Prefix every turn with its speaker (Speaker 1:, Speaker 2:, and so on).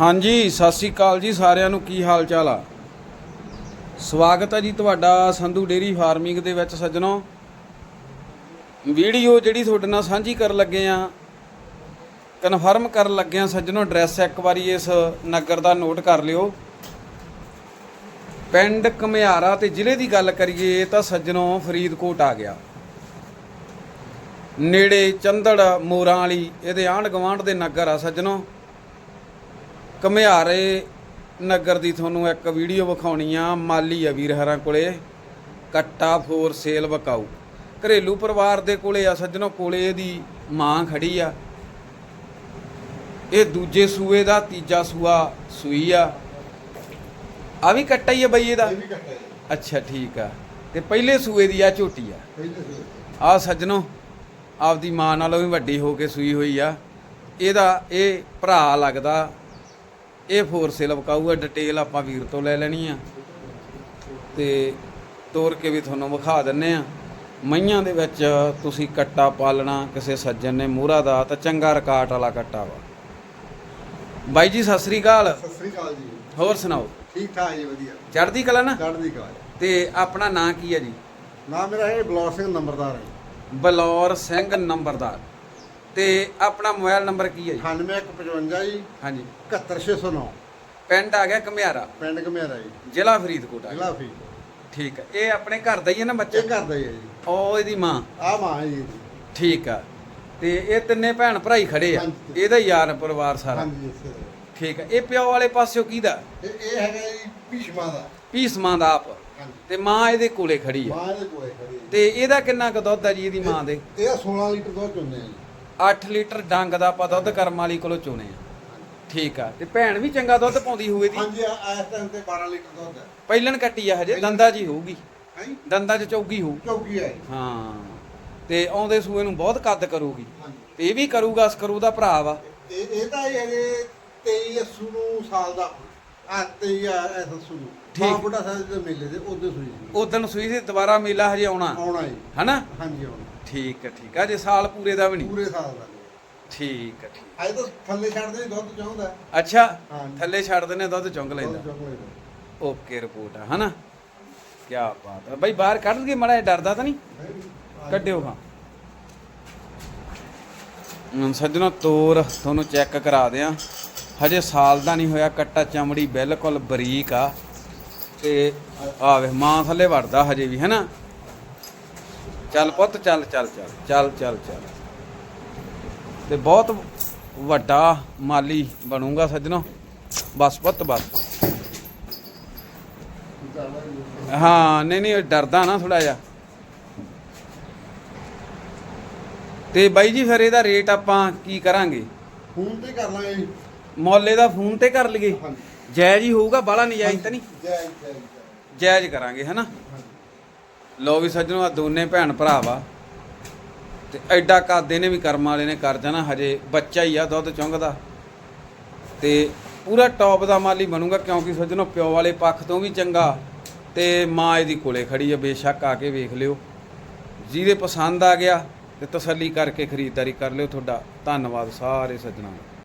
Speaker 1: ਹਾਂਜੀ, ਸਤਿ ਸ੍ਰੀ ਅਕਾਲ ਜੀ ਸਾਰਿਆਂ ਨੂੰ। ਕੀ ਹਾਲ ਚਾਲ ਆ? ਸਵਾਗਤ ਹੈ ਜੀ ਤੁਹਾਡਾ ਸੰਧੂ ਡੇਰੀ ਫਾਰਮਿੰਗ ਦੇ ਵਿੱਚ ਸੱਜਣੋ। ਵੀਡੀਓ ਜਿਹੜੀ ਤੁਹਾਡੇ ਨਾਲ ਸਾਂਝੀ ਕਰਨ ਲੱਗੇ ਆ, ਕਨਫਰਮ ਕਰਨ ਲੱਗੇ ਆ ਸੱਜਣੋ, ਐਡਰੈਸ ਇੱਕ ਵਾਰੀ ਇਸ ਨਗਰ ਦਾ ਨੋਟ ਕਰ ਲਿਓ। ਪਿੰਡ ਕਮਿਆਰਾ ਤੇ ਜ਼ਿਲ੍ਹੇ ਦੀ ਗੱਲ ਕਰੀਏ ਤਾਂ ਸੱਜਣੋ ਫਰੀਦਕੋਟ ਆ ਗਿਆ। ਨੇੜੇ ਚੰਦੜ ਮੋਰਾਂ ਵਾਲੀ, ਇਹਦੇ ਆਂਢ ਗਵਾਂਢ ਦੇ ਨਗਰ ਆ ਸੱਜਣੋ। ਘਮਿਆਰੇ ਨਗਰ ਦੀ ਤੁਹਾਨੂੰ ਇੱਕ ਵੀਡੀਓ ਵਿਖਾਉਣੀ ਆ। ਮਾਲੀ ਆ ਵੀਰ ਹਰਾਂ ਕੋਲੇ। ਕੱਟਾ ਫੋਰ ਸੇਲ ਵਕਾਊ। ਘਰੇਲੂ ਪਰਿਵਾਰ ਦੇ ਕੋਲੇ ਆ ਸੱਜਣੋ ਕੋਲੇ ਇਹਦੀ ਮਾਂ ਖੜੀ ਆ। ਇਹ ਦੂਜੇ ਸੂਏ ਦਾ ਤੀਜਾ ਸੂਆ ਸੂਈ ਆ। ਆ ਵੀ ਕੱਟਾ ਹੀ ਆ ਬਈ ਇਹਦਾ? ਅੱਛਾ ਠੀਕ ਆ। ਤੇ ਪਹਿਲੇ ਸੂਏ ਦੀ ਆ ਝੋਟੀ ਆ। ਆ ਸੱਜਣੋ ਆਪਦੀ ਮਾਂ ਨਾਲੋਂ ਵੀ ਵੱਡੀ ਹੋ ਕੇ ਸੂਈ ਹੋਈ ਆ। ਇਹਦਾ ਇਹ ਭਰਾ ਲੱਗਦਾ ਇਹ ਫੋਰ ਸੇਲ ਵਕਾਊਗਾ ਡਿਟੇਲ ਆਪਾਂ ਵੀਰ ਤੋਂ ਲੈ ਲੈਣੀ ਆ। ਤੇ ਤੋਰ ਕੇ ਵੀ ਤੁਹਾਨੂੰ ਵਿਖਾ ਦਿੰਨੇ ਆ। ਮਈਆਂ ਦੇ ਵਿੱਚ ਤੁਸੀਂ ਕੱਟਾ ਪਾਲਣਾ ਕਿਸੇ ਸੱਜਣ ਨੇ ਮੂਹਰਾ ਦਾ ਤਾਂ ਚੰਗਾ ਰਿਕਾਰਡ ਵਾਲਾ ਕੱਟਾ ਵਾ। ਬਾਈ ਜੀ ਸਤਿ ਸ੍ਰੀ ਅਕਾਲ।
Speaker 2: ਸਤਿ ਸ੍ਰੀ ਅਕਾਲ ਜੀ।
Speaker 1: ਹੋਰ ਸੁਣਾਓ?
Speaker 2: ਠੀਕ ਠਾਕ ਜੀ ਵਧੀਆ।
Speaker 1: ਚੜ੍ਹਦੀ ਕਲਾ ਨਾ?
Speaker 2: ਚੜ੍ਹਦੀ ਕਲਾ
Speaker 1: ਤੇ ਆਪਣਾ ਨਾਂ ਕੀ ਹੈ ਜੀ?
Speaker 2: ਨਾ ਮੇਰਾ ਇਹ ਬਲੌਰ ਸਿੰਘ ਨੰਬਰਦਾਰ ਹੈ।
Speaker 1: ਬਲੌਰ ਸਿੰਘ ਨੰਬਰਦਾਰ। ਤੇ ਆਪਣਾ ਮੋਬਾਈਲ ਨੰਬਰ ਕੀ ਹੈ ਜੀ?
Speaker 2: 9155 ਜੀ।
Speaker 1: ਹਾਂਜੀ।
Speaker 2: 71609
Speaker 1: ਪਿੰਡ ਆ ਗਿਆ ਘਮਿਆਰਾ?
Speaker 2: ਪਿੰਡ ਕਮੇਰਾ ਜੀ।
Speaker 1: ਜ਼ਿਲ੍ਹਾ ਫਰੀਦਕੋਟ ਆ
Speaker 2: ਜ਼ਿਲ੍ਹਾ ਫਰੀਦਕੋਟ।
Speaker 1: ਠੀਕ ਹੈ ਇਹ ਆਪਣੇ ਘਰ ਦਾ ਹੀ ਹੈ ਨਾ ਬੱਚਾ?
Speaker 2: ਇਹ ਕਰਦਾ ਹੀ ਹੈ ਜੀ।
Speaker 1: ਉਹ ਇਹਦੀ ਮਾਂ?
Speaker 2: ਆ ਮਾਂ ਹੈ ਜੀ।
Speaker 1: ਠੀਕ ਆ। ਤੇ ਇਹ ਤਿੰਨੇ ਭੈਣ ਭਰਾ ਹੀ ਖੜੇ ਆ?
Speaker 2: ਹਾਂਜੀ।
Speaker 1: ਇਹਦਾ ਯਾਰ ਪਰਿਵਾਰ ਸਾਰਾ?
Speaker 2: ਹਾਂਜੀ ਤਰ੍ਹਾਂ।
Speaker 1: ਠੀਕ ਆ। ਇਹ ਪਿਓ ਵਾਲੇ ਪਾਸਿਓ ਕਿਹਦਾ?
Speaker 2: ਇਹ ਇਹ ਹੈਗਾ ਜੀ ਭੀਸ਼ਮਾ ਦਾ।
Speaker 1: ਭੀਸਮਾਂ ਦਾ ਆਪ।
Speaker 2: ਹਾਂਜੀ।
Speaker 1: ਤੇ ਮਾਂ ਇਹਦੇ ਕੋਲੇ ਖੜੀ ਆ।
Speaker 2: ਮਾਂ ਦੇ ਕੋਲੇ ਖੜੀ ਹੈ।
Speaker 1: ਤੇ ਇਹਦਾ ਕਿੰਨਾ ਕੁ ਦੁੱਧ ਆ ਜੀ ਇਹਦੀ ਮਾਂ ਦੇ?
Speaker 2: ਇਹ 16 ਲੀਟਰ ਦੁੱਧ ਚੁੰਦੇ ਆ ਜੀ।
Speaker 1: 8 ਲੀਟਰ ਡੰਗ ਦਾ ਆਪਾਂ ਦੁੱਧ ਕਰਮ ਵਾਲੀ ਕੋਲੋਂ ਚੋਣੇ ਆ। ਠੀਕ ਆ। ਤੇ ਭੈਣ ਵੀ ਚੰਗਾ ਦੁੱਧ ਪਾਉਂਦੀ ਹੋਵੇ ਦੀ।
Speaker 2: ਹਾਂਜੀ ਆ- ਇਸ ਟਾਈਮ ਤੇ 12 ਲੀਟਰ ਦੁੱਧ ਹੈ
Speaker 1: ਪਹਿਲਣ ਕੱਟੀ ਆ ਹਜੇ ਦੰਦਾ ਜੀ ਹੋਊਗੀ।
Speaker 2: ਹਾਂਜੀ
Speaker 1: ਦੰਦਾਂ 'ਚ ਚੌਗੀ ਹੋਊ।
Speaker 2: ਚੌਕੀ ਹੈ ਜੀ।
Speaker 1: ਹਾਂ। ਤੇ ਆਉਂਦੇ ਸੂਏ ਨੂੰ ਬਹੁਤ ਕੱਦ ਕਰੂਗੀ।
Speaker 2: ਹਾਂਜੀ।
Speaker 1: ਤੇ ਇਹ ਵੀ ਕਰੂਗਾ ਸਕਰੂ ਦਾ ਭਰਾ ਵਾ।
Speaker 2: ਇਹ ਇਹ ਤਾਂ ਇਹ ਹਜੇ 23 ਅੱਸੂ ਨੂੰ ਸਾਲ ਦਾ। ਆ 23 ਆ ਐਸ ਅੱਸੂ ਨੂੰ।
Speaker 1: ਠੀਕ।
Speaker 2: ਬੁੱਢਾ ਸਾਹਿਬ ਦੇ ਮੇਲੇ ਦੇ ਉਹਦੇ ਸੂਈ ਸੀ।
Speaker 1: ਉਦੋਂ ਸੂਈ ਸੀ ਦੁਬਾਰਾ ਮੇਲਾ ਹਜੇ ਆਉਣਾ।
Speaker 2: ਆਉਣਾ ਜੀ।
Speaker 1: ਹਨਾ?
Speaker 2: ਹਾਂਜੀ ਆਉਣਾ।
Speaker 1: ਠੀਕ ਹੈ ਠੀਕ ਆ ਜੇ ਸਾਲ ਪੂਰੇ ਦਾ ਵੀ ਨਹੀਂ।
Speaker 2: ਪੂਰੇ ਸਾਲ ਦਾ।
Speaker 1: ਠੀਕ ਹੈ ਠੀਕ
Speaker 2: ਅਜੇ ਤਾਂ ਥੱਲੇ ਛੱਡਦੇ ਹੀ ਦੁੱਧ ਚਾਹੁੰਦਾ
Speaker 1: ਅੱਛਾ
Speaker 2: ਹਾਂ
Speaker 1: ਥੱਲੇ ਛੱਡ ਦਿੰਦੇ ਦੁੱਧ ਚੁੰਗ ਲੈਂਦਾ। ਓਕੇ ਰਿਪੋਰਟ ਆ ਹਨਾ? ਕੀ ਬਾਤ ਹੈ ਬਈ ਬਾਹਰ ਕੱਢ ਕੇ ਮੜਾ ਡਰਦਾ ਤਾਂ ਨਹੀਂ? ਕੱਢਿਓ ਹਾਂ। ਹੁਣ ਸੱਜਣੋ ਤੋਰ ਤੁਹਾਨੂੰ ਚੈੱਕ ਕਰਾ ਦਿਆਂ। ਹਜੇ ਸਾਲ ਦਾ ਨਹੀਂ ਹੋਇਆ ਕੱਟਾ ਚਮੜੀ ਬਿਲਕੁਲ ਬਰੀਕ ਆ। ਤੇ ਆ ਵੇ ਮਾਂ ਥੱਲੇ ਵੜਦਾ ਹਜੇ ਵੀ ਹੈਨਾ? ਚੱਲ ਪੁੱਤ ਚੱਲ ਚੱਲ ਚੱਲ ਚੱਲ ਚੱਲ ਚੱਲ। ਤੇ ਬਹੁਤ ਵੱਡਾ ਮਾਲੀ ਬਣੂਗਾ ਸੱਜਣੋ। ਬਸ ਪੁੱਤ ਬਸ। ਹਾਂ ਨਹੀਂ ਨਹੀਂ ਡਰਦਾ ਨਾ ਥੋੜਾ ਜਿਹਾ। ਤੇ ਬਾਈ ਜੀ ਫਿਰ ਇਹਦਾ ਰੇਟ ਆਪਾਂ ਕੀ ਕਰਾਂਗੇ?
Speaker 2: ਫੋਨ ਤੇ ਕਰ ਲਾਂਗੇ।
Speaker 1: ਮੁੱਲ ਇਹਦਾ ਫੋਨ ਤੇ ਕਰ ਲਈਏ।
Speaker 2: ਹਾਂਜੀ।
Speaker 1: ਜਾਇਜ਼ ਹੀ ਹੋਊਗਾ ਬਾਹਲਾ ਨਜਾਇਜ਼ ਤਾਂ ਨਹੀਂ?
Speaker 2: ਜੈ ਜੈ ਜੈ।
Speaker 1: ਜਾਇਜ਼। ਕਰਾਂਗੇ ਹਨਾ। ਲੋ ਵੀ ਸੱਜਣੋ ਆ ਦੋਨੇ ਭੈਣ ਭਰਾ ਵਾ। ਤੇ ਐਡਾ ਕਾਦੇ ਨੇ ਵੀ ਕਰਮ ਵਾਲੇ ਨੇ ਕਰ ਜਾਣਾ ਹਜੇ ਬੱਚਾ ਹੀ ਆ ਦੁੱਧ ਚੁੰਗਦਾ ਤੇ ਪੂਰਾ ਟੌਪ ਦਾ ਮਾਲੀ ਬਣੂਗਾ ਕਿਉਂਕਿ ਸੱਜਣੋ ਪਿਓ ਵਾਲੇ ਪੱਖ ਤੋਂ ਵੀ ਚੰਗਾ ਤੇ ਮਾਂ ਇਹਦੀ ਕੋਲੇ ਖੜੀ ਆ ਬੇਸ਼ੱਕ ਆ ਕੇ ਵੇਖ ਲਿਓ। ਜਿਹਦੇ ਪਸੰਦ ਆ ਗਿਆ ਤੇ ਤਸੱਲੀ ਕਰਕੇ ਖਰੀਦਦਾਰੀ ਕਰ ਲਿਓ। ਤੁਹਾਡਾ ਧੰਨਵਾਦ ਸਾਰੇ ਸੱਜਣਾਂ ਦਾ।